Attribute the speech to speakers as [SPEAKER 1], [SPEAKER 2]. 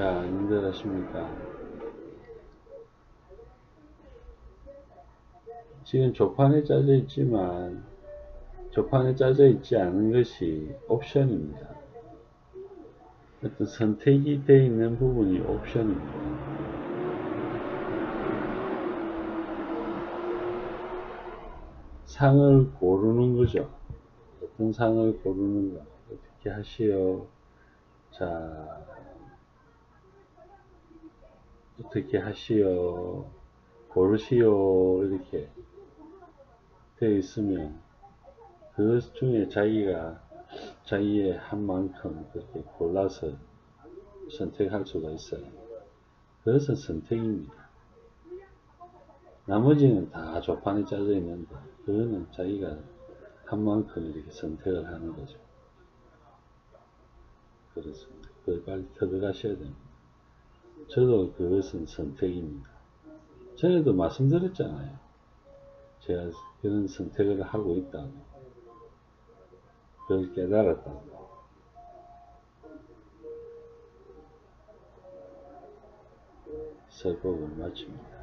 [SPEAKER 1] 자, 님들 하십니까? 지금 조판에 짜져 있지만 조판에 짜져 있지 않은 것이 옵션입니다. 어떤 선택이 되어 있는 부분이 옵션입니다. 상을 고르는 거죠. 어떤 상을 고르는가. 어떻게 하시오. 자, 어떻게 하시오. 고르시오. 이렇게 되어 있으면 그 중에 자기가 자기의 한 만큼 그렇게 골라서 선택할 수가 있어요. 그것은 선택입니다. 나머지는 다 조판에 짜져 있는데 그거는 자기가 한 만큼 이렇게 선택을 하는 거죠. 그렇습니다. 그 빨리 들어가셔야 됩니다. 저도 그것은 선택입니다. 전에도 말씀드렸잖아요. 제가 그런 선택을 하고 있다고. 그걸 깨달았다고. 설법을 마칩니다.